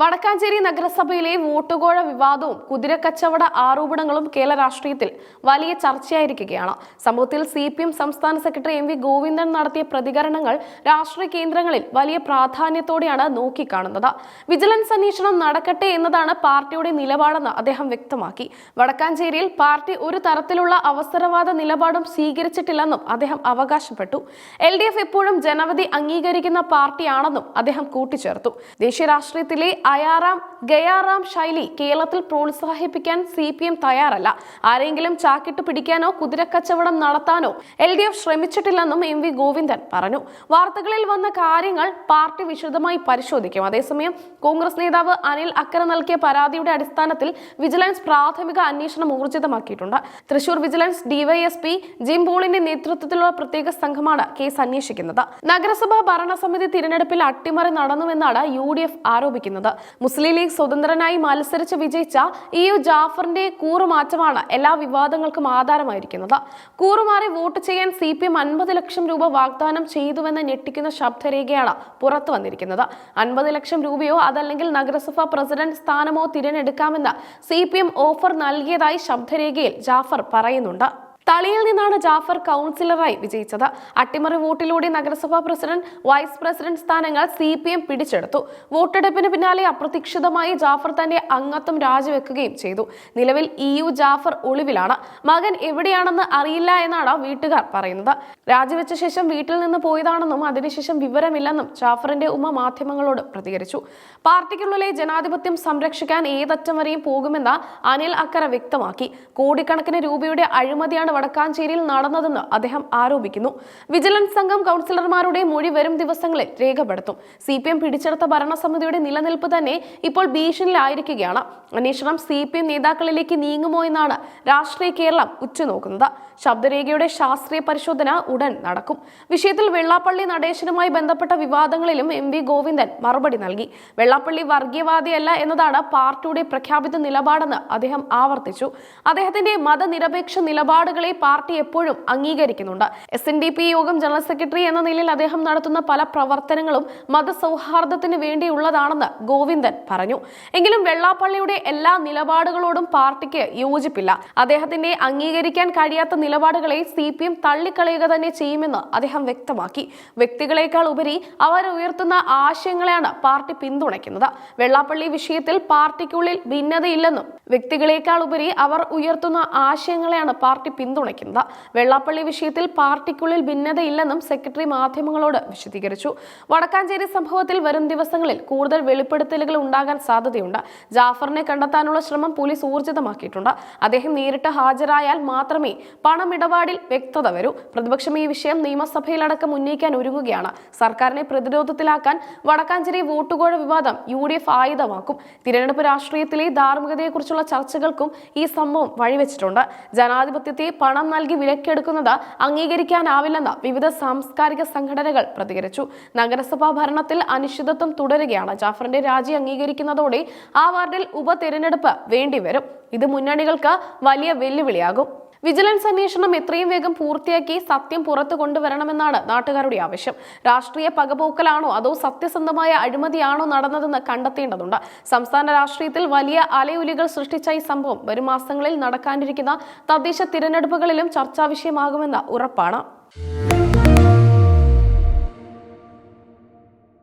വടക്കാഞ്ചേരി നഗരസഭയിലെ വോട്ടുകോഴ വിവാദവും കുതിരക്കച്ചവട ആരോപണങ്ങളും കേരള രാഷ്ട്രീയത്തിൽ വലിയ ചർച്ചയായിരിക്കുകയാണ്. സംഭവത്തിൽ സി പി എം സംസ്ഥാന സെക്രട്ടറി എം വി ഗോവിന്ദൻ നടത്തിയ പ്രതികരണങ്ങൾ രാഷ്ട്രീയ കേന്ദ്രങ്ങളിൽ വലിയ പ്രാധാന്യത്തോടെയാണ് നോക്കിക്കാണുന്നത്. വിജിലൻസ് അന്വേഷണം നടക്കട്ടെ എന്നതാണ് പാർട്ടിയുടെ നിലപാടെന്ന് അദ്ദേഹം വ്യക്തമാക്കി. വടക്കാഞ്ചേരിയിൽ പാർട്ടി ഒരു തരത്തിലുള്ള അവസരവാദ നിലപാടും സ്വീകരിച്ചിട്ടില്ലെന്നും അദ്ദേഹം അവകാശപ്പെട്ടു. എൽ ഡി എഫ് എപ്പോഴും ജനവധി അംഗീകരിക്കുന്ന പാർട്ടിയാണെന്നും അദ്ദേഹം കൂട്ടിച്ചേർത്തു. ദേശീയ രാഷ്ട്രീയത്തിലെ അയാറാം ഗയാറാം ശൈലി കേരളത്തിൽ പ്രോത്സാഹിപ്പിക്കാൻ സി പി എം തയ്യാറല്ല. ആരെങ്കിലും ചാക്കിട്ട് പിടിക്കാനോ കുതിരക്കച്ചവടം നടത്താനോ എൽ ഡി എഫ് ശ്രമിച്ചിട്ടില്ലെന്നും എം വി ഗോവിന്ദൻ പറഞ്ഞു. വാർത്തകളിൽ വന്ന കാര്യങ്ങൾ പാർട്ടി വിശദമായി പരിശോധിക്കും. അതേസമയം കോൺഗ്രസ് നേതാവ് അനിൽ അക്കര നൽകിയ പരാതിയുടെ അടിസ്ഥാനത്തിൽ വിജിലൻസ് പ്രാഥമിക അന്വേഷണം ഊർജിതമാക്കിയിട്ടുണ്ട്. തൃശൂർ വിജിലൻസ് ഡിവൈഎസ്പി ജിം പോളിന്റെ നേതൃത്വത്തിലുള്ള പ്രത്യേക സംഘമാണ് കേസ് അന്വേഷിക്കുന്നത്. നഗരസഭാ ഭരണസമിതി തിരഞ്ഞെടുപ്പിൽ അട്ടിമറി നടന്നുവെന്നാണ് യു ഡി എഫ് ആരോപിക്കുന്നത്. മുസ്ലിം ലീഗ് സ്വതന്ത്രനായി മത്സരിച്ച് വിജയിച്ച ഇ യു ജാഫറിന്റെ കൂറുമാറ്റമാണ് എല്ലാ വിവാദങ്ങൾക്കും ആധാരമായിരിക്കുന്നത്. കൂറുമാറി വോട്ട് ചെയ്യാൻ സി പി എം അൻപത് ലക്ഷം രൂപ വാഗ്ദാനം ചെയ്തുവെന്ന് ഞെട്ടിക്കുന്ന ശബ്ദരേഖയാണ് പുറത്തു വന്നിരിക്കുന്നത്. അൻപത് ലക്ഷം രൂപയോ അതല്ലെങ്കിൽ നഗരസഭാ പ്രസിഡന്റ് സ്ഥാനമോ തിരഞ്ഞെടുക്കാമെന്ന് സി ഓഫർ നൽകിയതായി ശബ്ദരേഖയിൽ ജാഫർ പറയുന്നുണ്ട്. തളിയിൽ നിന്നാണ് ജാഫർ കൗൺസിലറായി വിജയിച്ചത്. അട്ടിമറി വോട്ടിലൂടെ നഗരസഭാ പ്രസിഡന്റ് വൈസ് പ്രസിഡന്റ് സ്ഥാനങ്ങൾ സി പി എം പിടിച്ചെടുത്തു. വോട്ടെടുപ്പിന് പിന്നാലെ അപ്രതീക്ഷിതമായി ജാഫർ തന്റെ അംഗത്വം രാജിവെക്കുകയും ചെയ്തു. നിലവിൽ ഇ യു ജാഫർ ഒളിവിലാണ്. മകൻ എവിടെയാണെന്ന് അറിയില്ല എന്നാണ് വീട്ടുകാർ പറയുന്നത്. രാജിവെച്ച ശേഷം വീട്ടിൽ നിന്ന് പോയതാണെന്നും അതിനുശേഷം വിവരമില്ലെന്നും ജാഫറിന്റെ ഉമ്മ മാധ്യമങ്ങളോട് പ്രതികരിച്ചു. പാർട്ടിക്കുള്ളിലെ ജനാധിപത്യം സംരക്ഷിക്കാൻ ഏതറ്റം വരെയും പോകുമെന്ന് അനിൽ അക്കര വ്യക്തമാക്കി. കോടിക്കണക്കിന് രൂപയുടെ അഴിമതിയാണ് വടക്കാഞ്ചേരിയിൽ നടന്നതെന്ന് അദ്ദേഹം ആരോപിക്കുന്നു. വിജിലൻസ് സംഘം കൗൺസിലർമാരുടെ മൊഴി വരും ദിവസങ്ങളിൽ രേഖപ്പെടുത്തും. സി പി എം പിടിച്ചെടുത്ത ഭരണസമിതിയുടെ നിലനിൽപ്പ് തന്നെ ഇപ്പോൾ ഭീഷണിയിലായിരിക്കുകയാണ്. അന്വേഷണം സി പി എം നേതാക്കളിലേക്ക് നീങ്ങുമോ എന്നാണ് രാഷ്ട്രീയ കേരളം ഉറ്റുനോക്കുന്നത്. ശബ്ദരേഖയുടെ ശാസ്ത്രീയ പരിശോധന ഉടൻ നടക്കും. വിഷയത്തിൽ വെള്ളാപ്പള്ളി നടേശനുമായി ബന്ധപ്പെട്ട വിവാദങ്ങളിലും എം വി ഗോവിന്ദൻ മറുപടി നൽകി. വെള്ളാപ്പള്ളി വർഗീയവാദിയല്ല എന്നതാണ് പാർട്ടിയുടെ പ്രഖ്യാപിത നിലപാടെന്ന് അദ്ദേഹം ആവർത്തിച്ചു. അദ്ദേഹത്തിന്റെ മതനിരപേക്ഷ നിലപാടുകളെ പാർട്ടി എപ്പോഴും അംഗീകരിക്കുന്നുണ്ട്. എസ് എൻ ഡി പി യോഗം ജനറൽ സെക്രട്ടറി എന്ന നിലയിൽ അദ്ദേഹം നടത്തുന്ന പല പ്രവർത്തനങ്ങളും മതസൗഹാർദ്ദത്തിന് വേണ്ടിയുള്ളതാണെന്ന് ഗോവിന്ദൻ പറഞ്ഞു. എങ്കിലും വെള്ളാപ്പള്ളിയുടെ എല്ലാ നിലപാടുകളോടും പാർട്ടിക്ക് യോജിപ്പില്ല. അദ്ദേഹത്തിന്റെ അംഗീകരിക്കാൻ കഴിയാത്ത നിലപാടുകളെ സി പി എം തള്ളിക്കളയുക തന്നെ ചെയ്യുമെന്ന് അദ്ദേഹം വ്യക്തമാക്കി. വ്യക്തികളെക്കാൾ ഉപരി അവർ ഉയർത്തുന്ന ആശയങ്ങളെയാണ് പാർട്ടി പിന്തുണയ്ക്കുന്നത്. വെള്ളാപ്പള്ളി വിഷയത്തിൽ പാർട്ടിക്കുള്ളിൽ ഭിന്നതയില്ലെന്നും വ്യക്തികളെക്കാൾ ഉപരി അവർ ഉയർത്തുന്ന ആശയങ്ങളെയാണ് പാർട്ടി പിന്തുണയ്ക്കുന്നത്. വെള്ളാപ്പള്ളി വിഷയത്തിൽ പാർട്ടിക്കുള്ളിൽ ഭിന്നതയില്ലെന്നും സെക്രട്ടറി മാധ്യമങ്ങളോട് വിശദീകരിച്ചു. വടക്കാഞ്ചേരി സംഭവത്തിൽ വരും ദിവസങ്ങളിൽ കൂടുതൽ വെളിപ്പെടുത്തലുകൾ ഉണ്ടാകാൻ സാധ്യതയുണ്ട്. ജാഫറിനെ കണ്ടെത്താനുള്ള ശ്രമം പോലീസ് ഊർജിതമാക്കിയിട്ടുണ്ട്. അദ്ദേഹം നേരിട്ട് ഹാജരായാൽ മാത്രമേ പണമിടപാടിൽ വ്യക്തത വരൂ. പ്രതിപക്ഷം ഈ വിഷയം നിയമസഭയിലടക്കം ഉന്നയിക്കാൻ ഒരുങ്ങുകയാണ്. സർക്കാരിനെ പ്രതിരോധത്തിലാക്കാൻ വടക്കാഞ്ചേരി വോട്ടുകോഴ വിവാദം യു ഡി എഫ് ആയുധമാക്കും. തിരഞ്ഞെടുപ്പ് രാഷ്ട്രീയത്തിലെ ധാർമ്മികതയെക്കുറിച്ചുള്ള ചർച്ചകൾക്കും ഈ സംഭവം വഴിവെച്ചിട്ടുണ്ട്. ജനാധിപത്യത്തെ പണം നൽകി വിലക്കെടുക്കുന്നത് അംഗീകരിക്കാനാവില്ലെന്ന് വിവിധ സാംസ്കാരിക സംഘടനകൾ പ്രതികരിച്ചു. നഗരസഭാ ഭരണത്തിൽ അനിശ്ചിതത്വം തുടരുകയാണ്. ജാഫറിന്റെ രാജി അംഗീകരിക്കുന്നതോടെ ആ വാർഡിൽ ഉപതെരഞ്ഞെടുപ്പ് വേണ്ടിവരും. ഇത് മുന്നണികൾക്ക് വലിയ വെല്ലുവിളിയാകും. വിജിലൻസ് അന്വേഷണം എത്രയും വേഗം പൂർത്തിയാക്കി സത്യം പുറത്തു കൊണ്ടുവരണമെന്നാണ് നാട്ടുകാരുടെ ആവശ്യം. രാഷ്ട്രീയ പകപോക്കലാണോ അതോ സത്യസന്ധമായ അഴിമതിയാണോ നടന്നതെന്ന് കണ്ടെത്തേണ്ടതുണ്ട്. സംസ്ഥാന രാഷ്ട്രീയത്തിൽ വലിയ അലയുലികൾ സൃഷ്ടിച്ച ഈ സംഭവം വരും മാസങ്ങളിൽ നടക്കാനിരിക്കുന്ന തദ്ദേശ തിരഞ്ഞെടുപ്പുകളിലും ചർച്ചാ വിഷയമാകുമെന്ന് ഉറപ്പാണ്.